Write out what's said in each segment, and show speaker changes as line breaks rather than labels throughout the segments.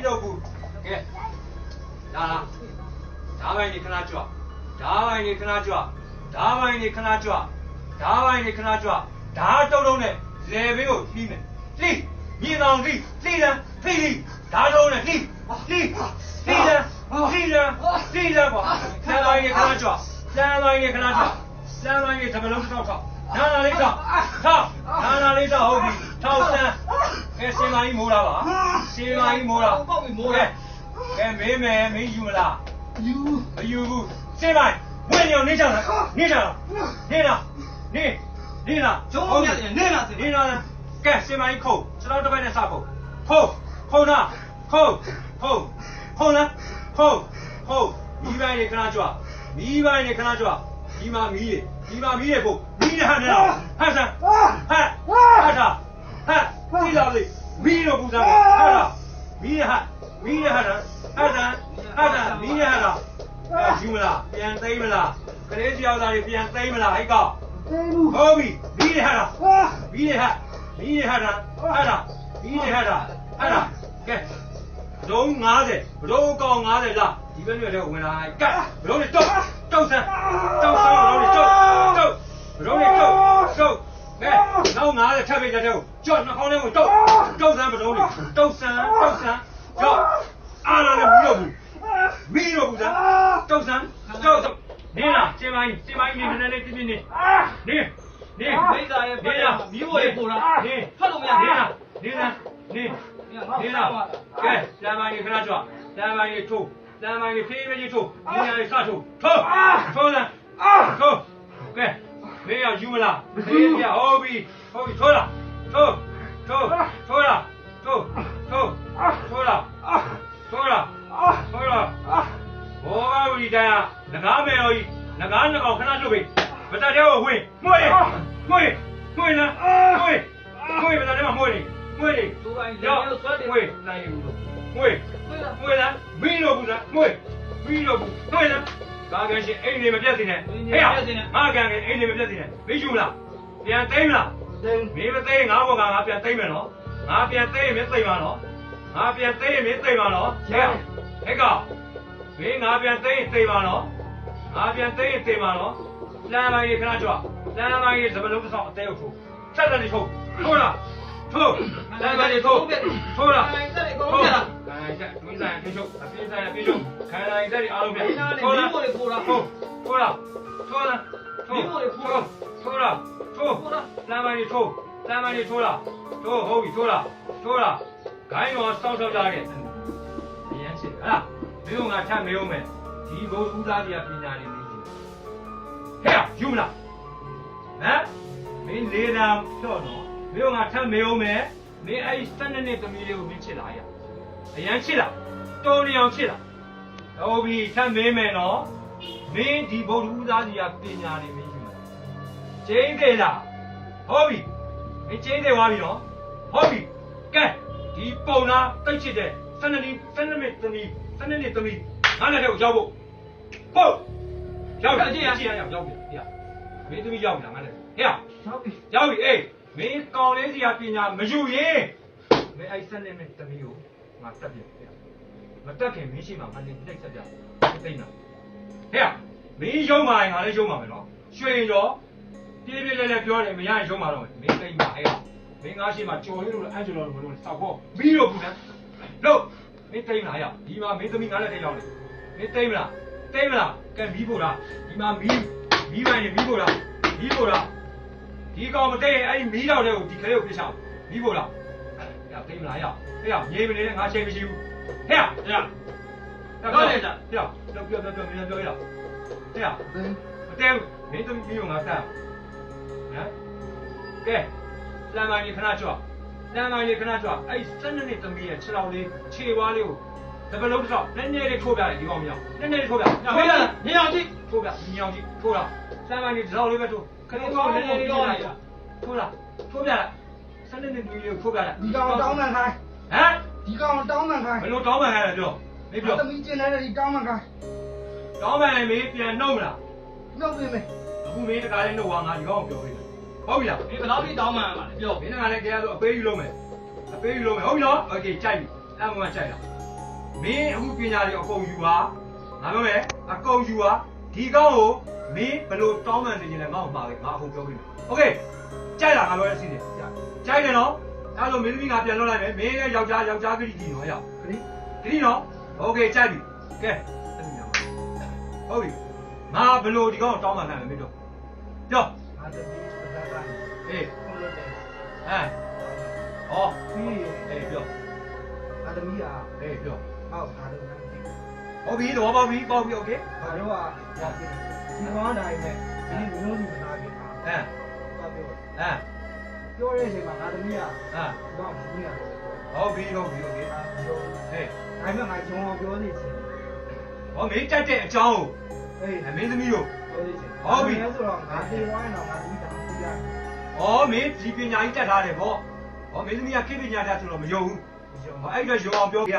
ပြီးတော့ဘူးကဲလာလားဓားပိုင်းနေခဏကြွဓားပိုင်းနေခဏကြွဓားပိုင်းနေခဏကြွဓားပိုင်းနေခဏကြွဓားတုံးတုံးနဲ့လေဘေးကိုလှီးမယ်လှီးမြေတောင်လှီးလှီးတယ်လှီးလှီးဓားတုံးနဲ့လှီးလှီးလှီးတယ်လှီးတယ်လှီးတယ်ကွာဆန်ပိုင်းနေခဏကြွဆန်ပိုင်းနေခဏကြွဆန်ပိုင်းနေဓမ္မလုံးတစ်ထောက်ထောက်နာနာလေးထောက်ထောက်နာနာလေးထောက်ဟုတ်ပြီထောက်ဆန်း ကဲစင်မကြီးမိုးတာပါစင်မကြီးမိုးတာ
ပေါက်ပြီးမိုးတယ်
ကဲမင်းမယ်မင်းယူမလား
ယူ
မယူဘူးစင်မိုင်ဝင်နေအောင်နေကြလားနေကြလားနေလားနေနေလား
ကျုံးအောင်ရတယ်နေလားစင်
နေလားကဲစင်မိုင်ခုတ်ကျွန်တော်တစ်ပတ်နဲ့စခုတ်ခုတ်ခုတ်နာခုတ်ခုတ်ခုတ်လားခုတ်ခုတ်မိပိုင်းနေခဏကြွမိပိုင်းနေခဏကြွဒီမှာမီးတွေဒီမှာမီးတွေဖို့မီးတွေဟန်နေတာဟန်ဆန်ဟန်ဟန်တာ ဟန်ဒီလာလေးမီးတော့ပူစားဟန်တာမီးရဟန်မီးရဟန်တာဟန်တာဟန်တာမီးရဟန်တာအဲယူမလားပြန်သိမ်းမလားကလေးတယောက်သားတွေပြန်သိမ်းမလားဟိတ်ကော
အေးဘူး
ဟုတ်ပြီမီးရဟန်တာ
အာ
မီးရဟန်မီးရဟန်တာဟန်တာမီးရဟန်တာဟန်တာကဲဘလုံး90ဘလုံးကောင်90လားဒီဘက်မျိုးလည်းဝင်လာကဲဘလုံးနဲ့တုတ်တုတ်ဆန်းတုတ်ဆန်းဘလုံးနဲ့တုတ်တုတ်ဘလုံးနဲ့တုတ်တုတ် ကဲနောက်90ထပ်ပြီးတဲ့တုတ်ကြော့နှာခေါင်းထဲကိုတုတ်တုတ်ဆန်းဘလုံးနဲ့တုတ်ဆန်းတုတ်ဆန်းကြော့အားလာလည်းမီးတော့ဘူးမီးတော့ဘူးဆန်းတုတ်ဆန်းတုတ်နေလားကျင်းမိုင်းကျင်းမိုင်းနေနေနေပြင်းပြင်းနေနေနေ
မိသားရဲ့ပတ်ရမီးဖို့လေးပို့တာ
နေ
ဖတ်လို့မရ
နေ
ဘူး
လားနေလားနေနေလားကဲတမ်းပိုင်းခဏကြွတမ်းပိုင်းထိုးတမ်းပိုင်းဖေးဖေးကြီးထိုးနေရာလေးစထိုးထိုးထိုးလားထိုးကဲ မေးရယူမလားဖေးပြဟုတ်ပြီဟုတ်ပြီထိုးလားထိုးထိုးထိုးလားထိုးထိုးထိုးလားထိုးလားထိုးလားဘောပါဝီတိုင်းငကားမယ်ရောကြီးငကားနှစ်ကောင်ခဏထုတ်ပြီမတတ်တဲ့ကိုဝင်မွေးမွေးမွေးလားမွေးမွေးမတတ်တဲ့မှာမွေးနေမွေးနေ
သူတိုင်း
ရော
ရောဆွဲတယ်
မွေးနိုင်ဘူးလို့မွေး
ဆွဲတာ
မွေးလားမင်းတို့ဘူးလားမွေးမင်းတို့ဘူးမွေးလားကာကန်ရှင်အိမ်နေမပြတ်စင်နဲ့ငါကန်ကန်အိမ်နေမပြတ်စင်နဲ့မင်းယူလားပြန်သိမ်းမလား
တင်း
မင်းမသိမ်းငါဘောကငါပြန်သိမ်းမယ်နော်ငါပြန်သိမ်းရင်မသိမ်းပါနော်ငါပြန်သိမ်းရင်မသိမ်းပါနော်ဟဲ့ဟဲ့ကောင်မင်းငါပြန်သိမ်းရင်သိမ်းပါ နော်ငါပြန်သိမ်းရင်သိမ်းပါနော်လမ်းပိုင်းခဏကြွလမ်းပိုင်းစပလုံးတစ်ဆောင်အသေးကိုထိုးဆက်လက်နေထိုးထိုးလားထိုးလမ်းပိုင်းထိုးထိုးလား
တိုင်းစက်တွေ
ဟု
ကုန်
တ်
ပြ
လား
တာ
ခံရချက်တွင်းဆိုင်ပြချုပ်အပြင်းဆိုင်ပြချုပ်ခံရတဲ့အားလုံးပြ
ဒီနားနဲ့မီးဖို့လေးပို့တာ
ထိုးထိုးလားထိုးလားထိုး
မီးဖို့လေးပို့တာ
ထိုးလားထိုး
ပို့တာ
လမ်းမကြီးထိုးလမ်းမကြီးထိုးလားထိုးဟုတ်ပြီထိုးလားထိုးလားဂိုင်းတော်စောက်စောက်ကြခဲ့အရင်ရှိဟလားမင်းကငါထပ်မေးအောင်မယ်ဒီဘုံဦးသားကြီးပညာနေနေဟဲ့ယူမလားဟမ်မင်းလေးနာဖြော့နော်မင်းကငါထပ်မေးအောင်မယ်မင်းအဲ့စနေနေ့သမီးလေးကိုမင်းချစ်လားရ အရန်ချစ်လားတော်နေအောင်ချစ်လားဟုတ်ပြီထပ်မင်းမယ်နော်မင်းဒီဗုဒ္ဓဦးသားကြီးကပညာနေမင်းယူလားကျင်းသေးလားဟုတ်ပြီမင်းကျင်းသေးသွားပြီနော်ဟုတ်ပြီကဲဒီပုံလားတိတ်ချစ်တဲ့စနေနေ့စနေနေ့သမီးစနေနေ့သမီးငါလည်းတော့ရောက်ဖို့ဟုတ်ရောက်ပြီကြည့်ရကြည့်ရရောက်ရောက်ပြီဟေ့မင်းသမီးရောက်ပြီလားငါလည်းဟေ့
ဟုတ်ပြီ
ရောက်ပြီအေးမင်းကောင်လေးစီကပညာမယူရင်မင်းအဲ့စနေနေ့သမီးကို ငါတက်ပြပြမတက်ခင်မင်းရှိမှငါလေးတိတ်ဆက်ပြသိမ့်လားဟဲ့မင်းရုံမာရင်ငါလည်းရုံမာမယ်နော်ရွှေရောပြေးပြေးလဲလဲပြောတယ်မရရင်ရုံမာတော့မင်းသိမ့်ပါဟဲ့မင်းငါရှိမှကြော်ရင်းလို့အန်ဂျလိုလိုလို့စောက်ဖို့ပြီးတော့ဘူးလားလို့မင်းသိမ့်လားဟဲ့ဒီမှာမင်းသမီးငါလည်းတိတ်ရောက်နေမင်းသိမ့်မလားသိမ့်မလားကဲမီးဖို့လားဒီမှာမီးမီးပိုင်းနေမီးဖို့လားမီးဖို့လားဒီကောင်မတဲ့အဲ့ဒီမီးတော့တဲ့ကိုဒီခလေးကိုပြချအောင်မီးဖို့လား ဟဲ့သိမလားဟဲ့ဟဲ့ငြိမ်မနေနဲ့ငါချိန်မရှိဘူးဟဲ့ဟဲ့ဟဲ့ပြောလေကြာဟဲ့ပြောပြောပြောပြောမင်းပြောရအောင်ဟဲ့
တင်း
မတဲဘူးမင်းသမီးကိုငါတတ်ဟမ်ကဲလမ်းမကြီးခဏကြွလမ်းမကြီးခဏကြွအဲ့စနေနေ့သမီးရဲ့ခြေတော်လေးခြေဝါးလေးကိုတပလုံးတစ်တော့နည်းနည်းလေးထိုးပြတယ်ဒီကောင်မရောက်နည်းနည်းလေးထိုးပြ
ညမေးလာညအောင်ကြည့်
ထိုးပြညောင်ကြီးထိုးလားလမ်းမကြီးတစ်တော့လေးပဲထိုးခလေးကောင်နည်းနည်းလေးထိုးလိုက်ထိုးလားထိုးပြလိုက် စနေနေ့သမီးလေးကိုထိုးပြလိုက်
ဒီကောင်တောင်းမှန်ခိုင်း
ဟမ်
ဒီကောင်တောင်းမှန်ခိုင်း
ဘယ်လိုတောင်းပန်ရလဲပြောမင်းပြော
သမီးကျင်တဲ့ဒီတောင်းမှန်ခိုင်း
တောင်းပန်ရင်မင်းပြန်နှုတ်မလား
နှုတ်ပေးမယ်
အခုမင်းတကားလေးနှုတ်သွားငါဒီကောင်ကိုပြောပေးတယ်ဟုတ်ပြီလား
ဒီဘယ်တော့ပြီးတောင်းမှန်မှာလဲပြော
မင်းကလည်းကြရဆိုအပေးယူလုံးမယ်အပေးယူလုံးမယ်ဟုတ်ပြီနော်โอเคကြိုက်ပြီအဲ့မှကြိုက်လား မင်းအခုပညာတွေအကုန်ယူပါငါပြောမယ်အကုန်ယူပါဒီကောင်းကိုမင်းဘလို့တောင်းပန်နေရင်လည်းငါ့ကိုမှာပဲငါအကုန်ပြောပြမယ်โอเคကြိုက်လားငါပြောရစီနေကြိုက် တယ်နော်အဲ့လိုမင်းသမီးငါပြန်လွှတ်လိုက်မယ်မင်းရဲ့ယောက်ျားယောက်ျားကလေးကြီးနော်ရောက်
ခရီး
ခရီးနော်โอเคကြိုက်ပြီကဲတက်ပြီနော်ဟုတ်ပြီငါဘလို့ဒီကောင်းကိုတောင်းပန်နိုင်မယ်မင်းတို့ပြော
ငါတပီးပဒါက
အေး
ခွန်လို့တယ်
ဟမ်ဩ
ပြီး
အေးပြော
ငါတမီးอ่ะ
အေးပြော
အောက်ထားတယ်ငါတပီး
ဟုတ်ပြီတော့ပေါ့ပြီပေါ့ပြီโอเค
ငါတို့ကဒီကောင်တိုင်းနဲ့ဒီမျိုးလူမနာခင်မှာ
ဟမ်
တော့ပြော
ဟမ်
ပြောတဲ့အချိန်မှာငါသမီးက
ဟာ
တော့ဘူးနေရတယ်
ဟုတ်ပြီဟုတ်ပြီဟု
တ်ပြီ
ဟဲ့
ဒါပေမဲ့ငါကျွန်တော်ပြောနေချင်
ဟောမင်းတက်တဲ့အကြောင်းကို
အေး
အမင်းသမီးတို့
ပြောနေချင်
ဟုတ်ပြီ
ဆိုတော့ငါတင်ဝိုင်းတော့ငါသမီးတောင်းပြရ
ဟောမင်းဒီပညာကြီးတက်ထားတယ်ဗောဟောမင်းသမီးကခေပညာတက်ဆိုတော့မယုံဘူးအဲ့တော့ယုံအောင်ပြောပြ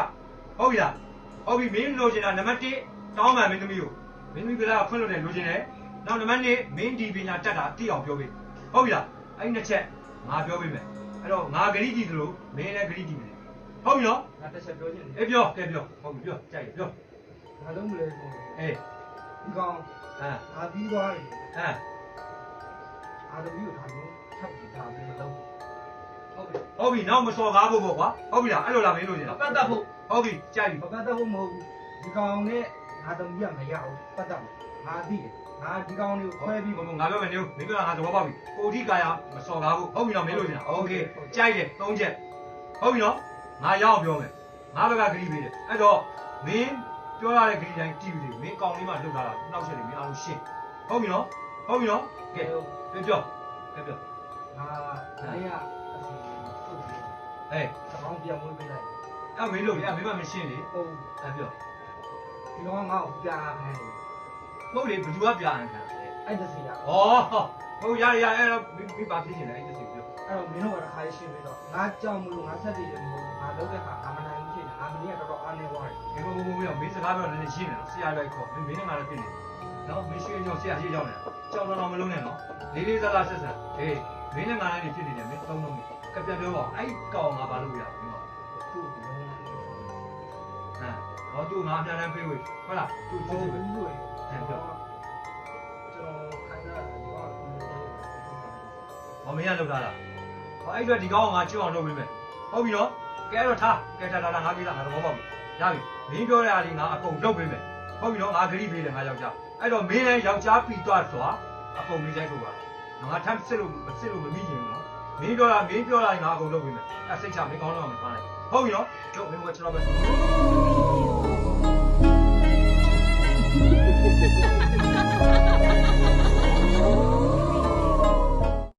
ဟုတ်ပြီလားဟုတ်ပြီမင်းလိုချင်တာနံပါတ်1တောင်းပန်မင်းသမီးကိုမင်းသမီးကလည်းဖွင့်လို့တယ်လိုချင်တယ်နောက်နံပါတ်2မင်းဒီပညာတက်တာသိအောင်ပြောပေးဟုတ်ပြီလားအဲ့ဒီနှစ်ချက် ငါပြောပေးမယ်အဲ့တော့ငါဂရိကြည့်သလိုမင်းလည်းဂရိကြည့်မယ်ဟုတ်ပြီနော်
ငါတစ်ချက်ပြောချင်တယ်
အေးပြောကဲပြောဟုတ်ပြီပြောကြိုက်ပြော
ငါလုံးမလဲဆို
အေး
ဒီကောင်
ဟမ်
ငါပြီးသွားပြီ
ဟမ်
အာတမီးကိုထားလို့ထပ်ပြီးထားပြီးမလုပ်ဟုတ်ပြီ
ဟုတ်ပြီနောက်မစော်ကားဖို့ပေါ့ကွာဟုတ်ပြီလားအဲ့လိုလားမင်းလိုချင်တာ
ပတ်သက်ဖို့
ဟုတ်ပြီကြိုက်ပြီ
မပတ်သက်ဖို့မဟုတ်ဘူးဒီကောင်နဲ့ငါတမီးကမရဘူးပတ်သက်မှာငါသိတယ် ငါဒီကောင်လေးကိုခွဲပြီး
ဘုံဘုံငါပြောမယ်နေဦးမင်းပြောတာငါသဘောပေါက်ပြီကိုတိကာယမစော်ကားဘူးဟုတ်ပြီနော်မင်းလိုချင်တာโอเคကြိုက်တယ်သုံးချက်ဟုတ်ပြီနော်ငါရအောင်ပြောမယ်ငါဘက်ကဂရိပေးတယ်အဲ့တော့မင်းပြောရတဲ့ဂရိတိုင်းကြည့်ပြီမင်းကောင်းလေးမှလှုပ်လာတာနောက်ချက်တွေမင်းအားလုံးရှင်းဟုတ်ပြီနော်ဟုတ်ပြီနော်ကဲပြောပြောကဲပြော
ငါလေးကအစီထုတ်ပြီး
ဟေး
သဘောပြန်ဝင်ပေးလိုက်
အဲ့မင်းလိုလေအဲ့မင်းမမရှင်းလေ
ဟုတ်
အဲ့ပြော
ဒီကောင်ငါ့ကိုပြားခိုင်းတယ်
ဟုတ်လေဘယ်သူကပြားနေတာလဲ
အဲ့ဒါစီက
ဩဟုတ်ရရအဲ့တော့မိပါဖြစ်နေတယ်အဲ့ဒါစီပြော
အဲ့တော့မင်းတို့ကတစ်ခါရှင်းပြီးတော့ငါကြောက်မလို့ငါဆက်တည်တယ်မဟုတ်ဘူးငါလုပ်တဲ့ခါအမနိုင်ဘူးဖြစ်တယ်ငါမင်းကတော်တော်အားနေသွားတယ်
ဒီဘုံဘုံဘုံမင်းစကားပြောနေရှင်းနေနော်ဆရာလိုက်ခေါ်မင်းမင်းနဲ့ငါလည်းဖြစ်နေနော်မင်းရွှေကြောင့်ဆရာရှိကြောင်းနေကြောက်တော့မလုံးနဲ့နော်လေးလေးစားစားဆက်ဆက်ဟေးမင်းနဲ့ငါလည်းဖြစ်နေတယ်မင်းသုံးလုံးကပြပြောပါအဲ့ကောင်ငါဘာလို့ရမင်း
သူ့ကိုလုံးဝ
ဟမ်ဟောသူငါအပြန်တန်းပြေးဝေးဟုတ်လားသူ
ဟုတ်
သူ
ဘူးလို့
အဲ့ပြော
ကျွန်တော်ခိုင်းတာဒီကောင်က
ဟောမင်းကလောက်ထားတာဟောအဲ့အတွက်ဒီကောင်ကငါကျွအောင်လုပ်ပေးမယ်ဟုတ်ပြီနော်ကဲတော့ထားကဲထားထားငါပြေးလာငါတော့ပေါ့ပြီရပြီမင်းပြောတဲ့အားလေးငါအကုန်လုပ်ပေးမယ်ဟုတ်ပြီနော်ငါဂရိပေးတယ်ငါယောက်ျားအဲ့တော့မင်းလည်းယောက်ျားပြီးသွားစွာအကုန်လေးဆိုင်ထုတ်ပါငါထပ်စစ်လို့စစ်လို့မမိချင်ဘူးနော်မင်းပြောတာမင်းပြောတာငါအကုန်လုပ်ပေးမယ်အဲ့စိတ်ချမင်းကောင်းတော့မထားနဲ့ဟုတ်ပြီနော်တို့မင်းကကျွန်တော်ပဲ Ha ha ha ha!